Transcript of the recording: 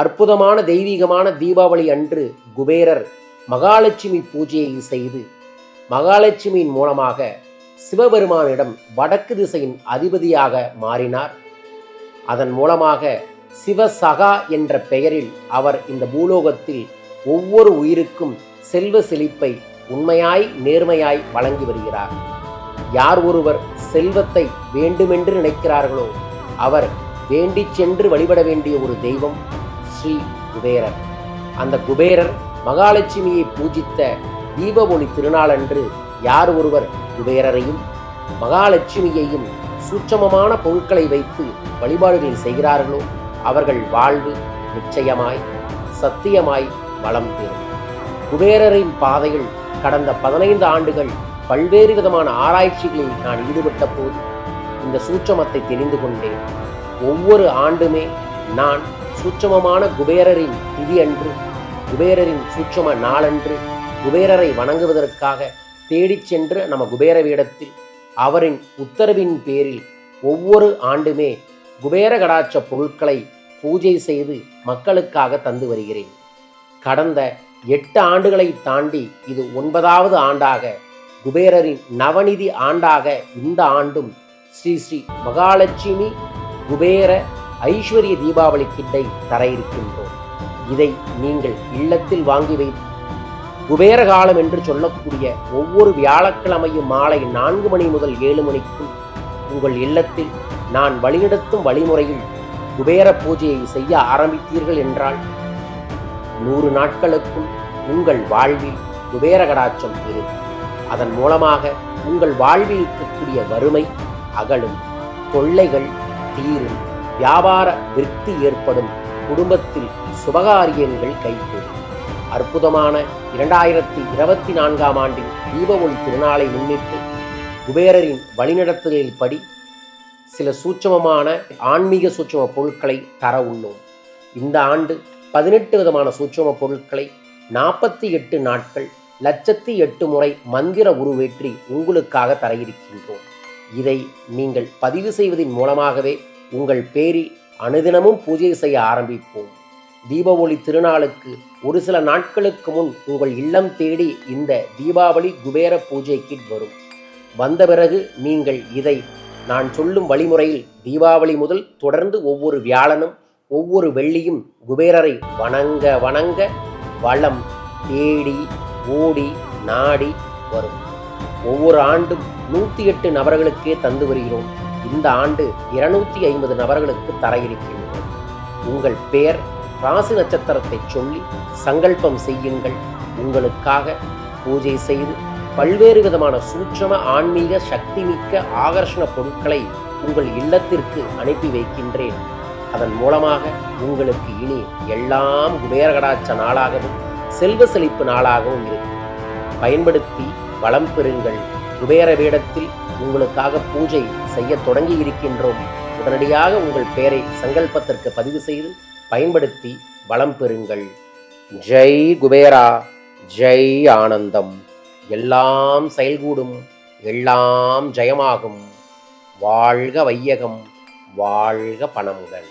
அற்புதமான தெய்வீகமான தீபாவளி அன்று குபேரர் மகாலட்சுமி பூஜையை செய்து மகாலட்சுமியின் மூலமாக சிவபெருமானிடம் வடக்கு திசையின் அதிபதியாக மாறினார். அதன் மூலமாக சிவசகா என்ற பெயரில் அவர் இந்த பூலோகத்தில் ஒவ்வொரு உயிருக்கும் செல்வ செழிப்பை உண்மையாய் நேர்மையாய் வழங்கி வருகிறார். யார் ஒருவர் செல்வத்தை வேண்டுமென்று நினைக்கிறார்களோ அவர் வேண்டிச் சென்று வழிபட வேண்டிய ஒரு தெய்வம். ஸ்ரீ குபேரர். அந்த குபேரர் மகாலட்சுமியை பூஜித்த தீபஒளி திருநாளன்று யார் ஒருவர் குபேரரையும் மகாலட்சுமியையும் சூட்சமமான பொருட்களை வைத்து வழிபாடுகளை செய்கிறார்களோ அவர்கள் வாழ்வு நிச்சயமாய் சத்தியமாய் வளம் பெறும். குபேரரின் பாதைகள் கடந்த பதினைந்து ஆண்டுகள் பல்வேறு விதமான ஆராய்ச்சிகளில் நான் ஈடுபட்ட போது இந்த சூட்சமத்தை தெரிந்து கொண்டேன். ஒவ்வொரு ஆண்டுமே நான் சூட்சமமான குபேரரின் திதி அன்று குபேரரின் சூட்சம நாளன்று குபேரரை வணங்குவதற்காக தேடிச் சென்று நம்ம குபேர வேடத்தில் அவரின் உத்தரவின் பேரில் ஒவ்வொரு ஆண்டுமே குபேர கடாட்ச பொருட்களை பூஜை செய்து மக்களுக்காக தந்து வருகிறேன். கடந்த எட்டு ஆண்டுகளை தாண்டி இது ஒன்பதாவது ஆண்டாக குபேரரின் நவநிதி ஆண்டாக இந்த ஆண்டும் ஸ்ரீ ஸ்ரீ மகாலட்சுமி குபேர ஐஸ்வர்ய தீபாவளி கிட்டை தர இருக்கின்றோம். இதை நீங்கள் இல்லத்தில் வாங்கி வைத்து குபேர காலம் என்று சொல்லக்கூடிய ஒவ்வொரு வியாழக்கிழமையும் மாலை நான்கு மணி முதல் ஏழு மணிக்கும் உங்கள் இல்லத்தில் நான் வழிநடத்தும் வழிமுறையில் குபேர பூஜையை செய்ய ஆரம்பித்தீர்கள் என்றால் நூறு நாட்களுக்கும் உங்கள் வாழ்வில் குபேர கடாட்சம் இருக்கும் அதன் மூலமாக உங்கள் வாழ்வில் இருக்கக்கூடிய வறுமை அகலும் தொல்லைகள் தீரும். வியாபார விருத்தி ஏற்படும் குடும்பத்தில் சுபகாரியங்கள் கைகூடும். அற்புதமான இரண்டாயிரத்தி இருபத்தி நான்காம் ஆண்டின் தீப ஒளி திருநாளை முன்னிட்டு குபேரரின் வழிநடத்துதலில் படி சில சூட்சமமான ஆன்மீக சூட்சம பொருட்களை தர உள்ளோம். இந்த ஆண்டு பதினெட்டு விதமான சூட்சம பொருட்களை நாற்பத்தி எட்டு நாட்கள் லட்சத்தி எட்டு முறை மந்திர உருவேற்றி உங்களுக்காக தர இருக்கின்றோம். இதை நீங்கள் பதிவு செய்வதன் மூலமாகவே உங்கள் பேரில் அனுதினமும் பூஜை செய்ய ஆரம்பிப்போம். தீபாவளி திருநாளுக்கு ஒரு சில நாட்களுக்கு முன் உங்கள் இல்லம் தேடி இந்த தீபாவளி குபேர பூஜை கிட் வரும். வந்த பிறகு நீங்கள் இதை நான் சொல்லும் வழிமுறையில் தீபாவளி முதல் தொடர்ந்து ஒவ்வொரு வியாழனும் ஒவ்வொரு வெள்ளியும் குபேரரை வணங்க வணங்க வளம் தேடி ஓடி நாடி வரும். ஒவ்வொரு ஆண்டும் நூற்றி எட்டு நபர்களுக்கே தந்து வருகிறோம். இந்த ஆண்டு இருநூத்தி ஐம்பது நபர்களுக்கு தர இருக்கின்றோம் உங்கள் பெயர் ராசி நட்சத்திரத்தை சொல்லி சங்கல்பம் செய்யுங்கள். உங்களுக்காக பூஜை செய்து பல்வேறு விதமான சூட்சம ஆன்மீக சக்தி மிக்க ஆகர்ஷண பொருட்களை உங்கள் இல்லத்திற்கு அனுப்பி வைக்கின்றேன். அதன் மூலமாக உங்களுக்கு இனி எல்லாம் குபேரகடாச்ச நாளாகவும் செல்வ செழிப்பு நாளாகவும் இருக்கும். பயன்படுத்தி வளம் பெறுங்கள். குபேர வேடத்தில் உங்களுக்காக பூஜை செய்ய தொடங்கி இருக்கின்றோம். உடனடியாக உங்கள் பெயரை சங்கல்பத்திற்கு பதிவு செய்து பயன்படுத்தி வளம் பெறுங்கள். ஜெய் குபேரா ஜெய் ஆனந்தம். எல்லாம் செயல்கூடும் எல்லாம் ஜெயமாகும். வாழ்க வையகம் வாழ்க பணமுடன்